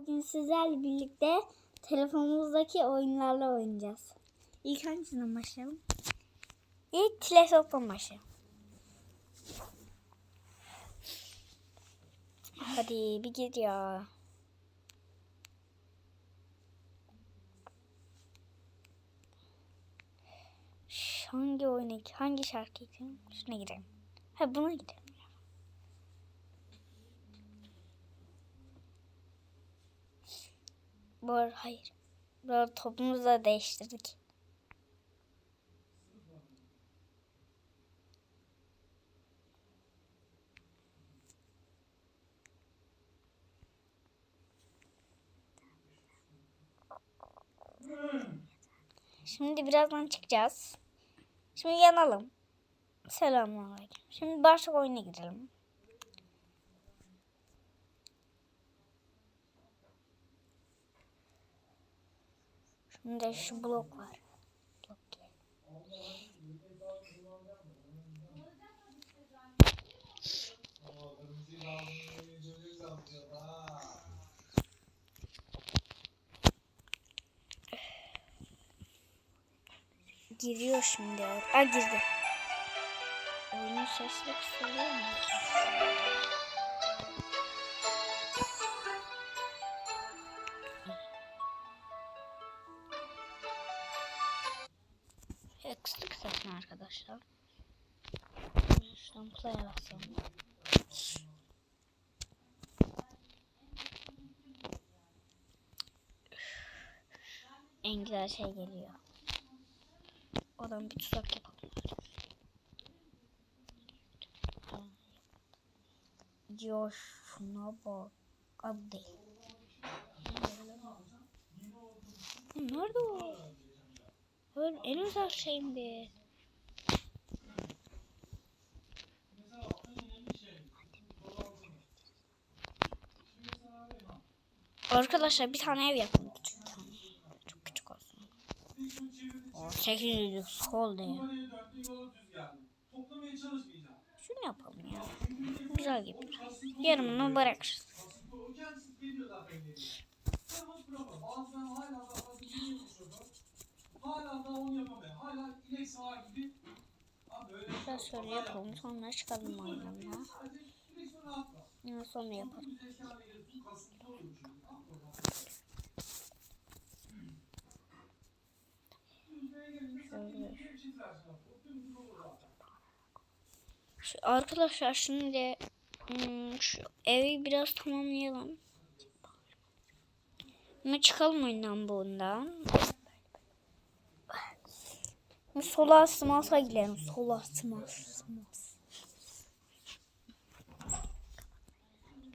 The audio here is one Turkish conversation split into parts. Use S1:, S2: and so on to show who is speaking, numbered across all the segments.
S1: Bugün sizlerle birlikte telefonumuzdaki oyunlarla oynayacağız. İlk hangisinden başlayalım? İlk telefondan başlayalım. Hadi bir git ya. Hangi oyuna, hangi şarkı gidelim? Şuna gidelim. Ha buna gidelim. Bu arada hayır. Bu arada topumuzu da değiştirdik. Şimdi birazdan çıkacağız. Şimdi yanalım. Selamünaleyküm. Şimdi başka oyuna girelim. Şimdi şu blok var. Blok. Giriyor şimdi. Aa girdi. Oyunun sesli kısılıyor mu? En güzel şey geliyor. Oradan bir tuzak yapalım. Diyor şuna bak. Abi değil. Nerede o? Ben en uzak şeyimdi. Arkadaşlar bir tane ev yapın. Küçük bir tane. Çok küçük olsun. O 800 sol diye. Şunu yapalım ya. Güzel gibi. Yarımını bırakırız. Biraz şöyle yapalım. Sonra çıkalım oyundan. Yine sonra yapalım. Arkadaşlar şimdi hmm, şu evi biraz tamamlayalım. Şimdi çıkalım oyundan bundan. Bir sola sımasa gidelim. Sola.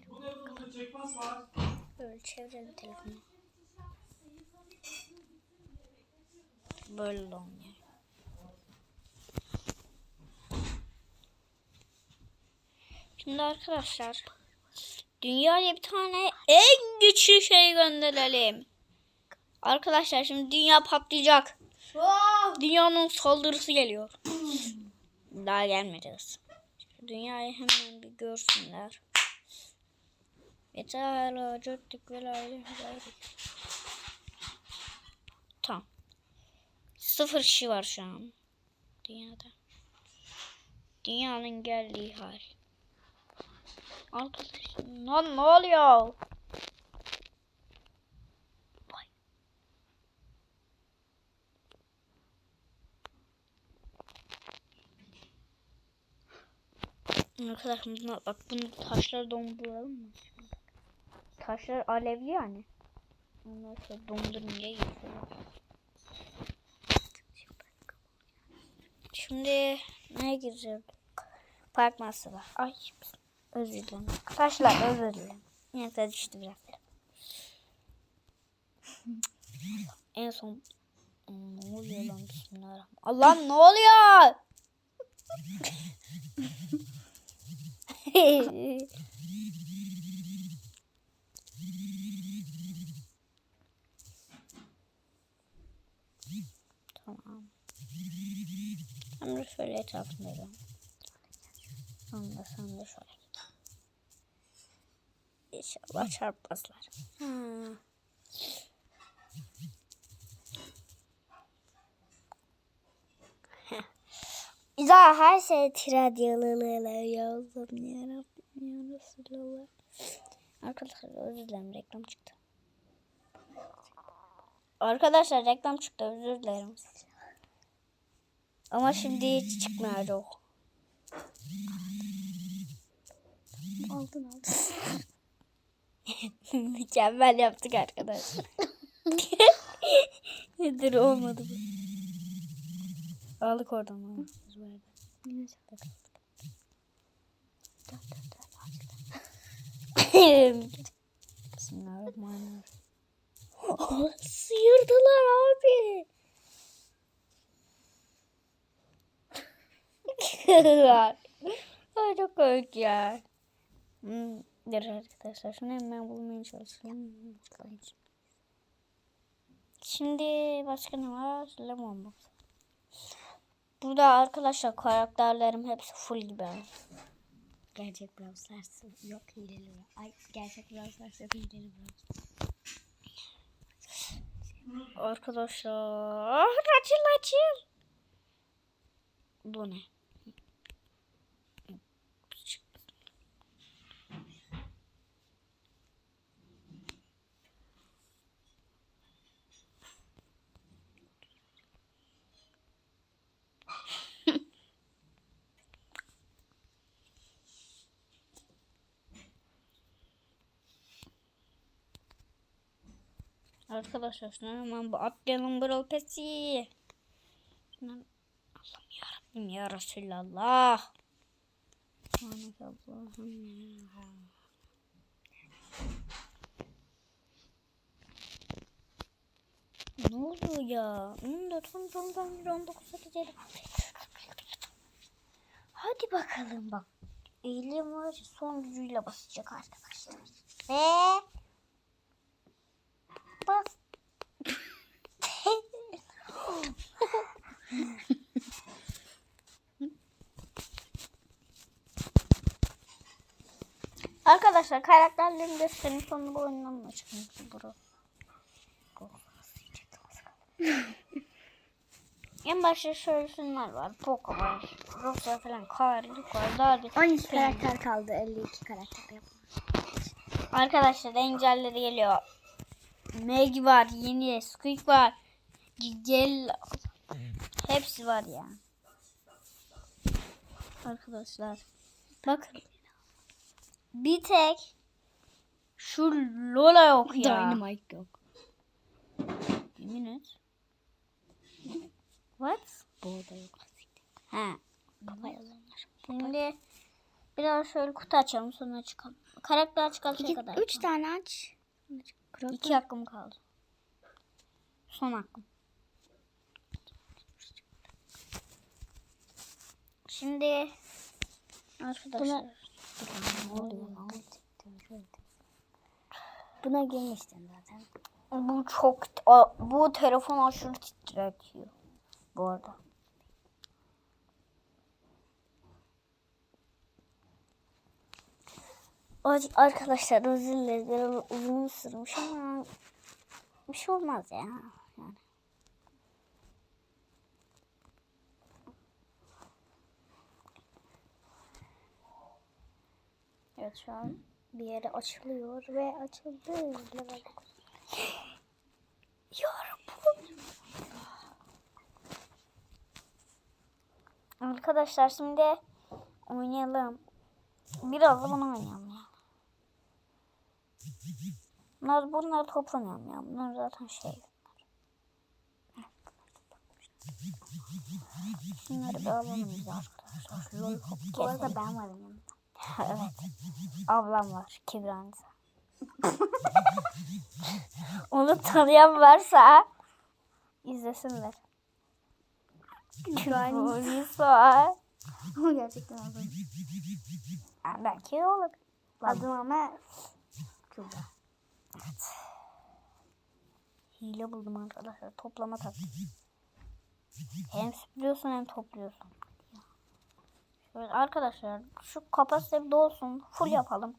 S2: Bu var.
S1: Böyle çevirelim telefonu. Böyle de olmuyor. Şimdi arkadaşlar dünyaya bir tane en güçlü şey gönderelim. Arkadaşlar şimdi dünya patlayacak. Dünyanın saldırısı geliyor. Daha gelmeyeceğiz. Dünyayı hemen bir görsünler. Yeter cöttük ve aile Tamam. Sıfır kişi var şu an. Dünyada. Dünyanın geldiği hal. Arkadaşım lan ne oluyor? Buna, bak bunu taşları donduralım mı? Taşlar alevli yani. Ondan sonra dondurunca Şimdi neye gireceğiz? Park masrafı. Ay özür dilerim. Taşlar özür dilerim. Neyse düştü biraz. en son Hmm, ne oluyor lan bismillahirrahmanirrahim. Allah'ım ne oluyor? Hem de şöyle etrafında yürüyorum. Sen de şöyle. İnşallah çarpmazlar. Ha. Daha her şey tiradyalılığıyla yazdım yarabbim ya Resulallah. Arkadaşlar özür dilerim reklam çıktı. Arkadaşlar reklam çıktı özür dilerim. Ama şimdi hiç çıkmayacak. Aldın aldın. Mükemmel yaptık arkadaşlar. Nedir olmadı bu. Aldık oradan. aldık. Bismillahirrahmanirrahim. Oh, sıyırdılar abi. Ay çok ya. Hmm, dur arkadaşlar şunu hemen bulmaya çalışayım. Şimdi başka ne var? Lemon box. Burada arkadaşlar karakterlerim hepsi full gibi.
S3: Gerçek Brawl Stars yok hileli. Ay gerçek Brawl Stars yok hileli Brawl
S1: Arkadaşlar açıl açıl. Bu ne? Arkadaşlar şuna hemen bu atlayalım Brawl Pass'i. Şundan Allah'ım yarabbim ya Resulallah. Subhanak Allah'ım ya. Ne oluyor ya? 14, 13, 14, 15, 19, 8, 7. Hadi bakalım bak. Eğilim var son gücüyle basacak arkadaşlar. Ve bas. Arkadaşlar karakterlerin gösterinin sonunda çıkmış bro? en başta şöyle şunlar var. Poco var. Falan. Karlık var. Darlık.
S3: 12 karakter kaldı 52 karakter.
S1: Arkadaşlar engelleri geliyor. Meg var, yeni Squeak var. Gel hepsi var ya. Arkadaşlar bakın. Bir tek şu Lola yok ya.
S3: Dynamite yok.
S1: Yemin et. What?
S3: Bu da yok.
S1: Ha. Şimdi biraz şöyle kutu açalım sonra çıkalım. Karakter çıkartacak kadar.
S3: 3 tane aç.
S1: İki hakkım kaldı. Son hakkım. Şimdi arkadaşlar
S3: oluyor? Buna girmiştin zaten.
S1: bu çok bu telefon aşırı titretiyor bu arada. Arkadaşlar özür dileriz. Biraz uzun sürmüş ama bir şey olmaz ya. Yani. Evet şu an bir yere açılıyor ve açıldı. Yarabbim. Arkadaşlar şimdi oynayalım. Biraz bunu oynayalım ya. Bunlar, bunları toplamayalım ya. Bunlar zaten şey. Şunları bir alalım biz arkadaşlar. Lollipop
S3: Bu arada ben varım yanımda.
S1: evet. Ablam var. Kibranza. Onu tanıyan varsa izlesinler. Kübranisa.
S3: Ama gerçekten adım.
S1: Belki olur.
S3: Adım ama Kübra.
S1: Hile buldum arkadaşlar. Toplama taktiği. Hem süpürüyorsun hem topluyorsun. Şöyle arkadaşlar şu kapasite bir dolsun. Full yapalım.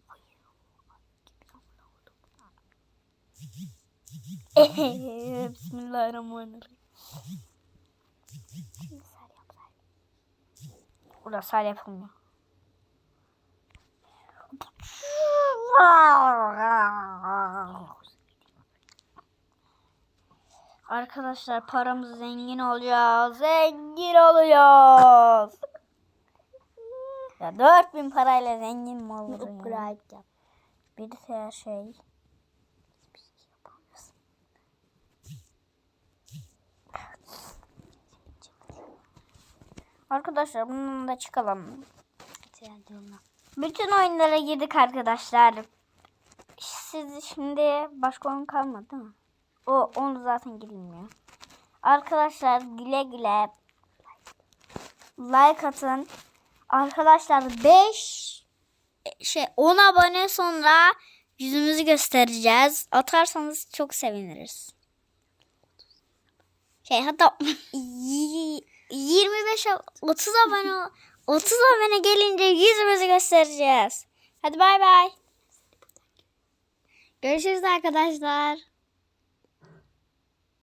S1: Bismillahirrahmanirrahim.
S3: Şimdi sar yap sar.
S1: Burası hala yapılmıyor. Arkadaşlar paramız zengin olacağız. Zengin olacağız. Ya 4000 parayla zengin mi olur?
S3: Upgrade yap.
S1: Şey. Hiçbir şey. Arkadaşlar bununla da çıkalım.
S3: Trendyol'la.
S1: Bütün oyunlara girdik arkadaşlar. Siz şimdi başka oyun kalmadı değil mi? O onu zaten girilmiyor. Arkadaşlar güle güle like atın. Arkadaşlar 5 şey 10 abone sonra yüzümüzü göstereceğiz. Atarsanız çok seviniriz. Şey hatta y- 25 ab- 30 abone 30 abone gelince yüzümüzü göstereceğiz. Hadi bay bay.
S3: Görüşürüz arkadaşlar.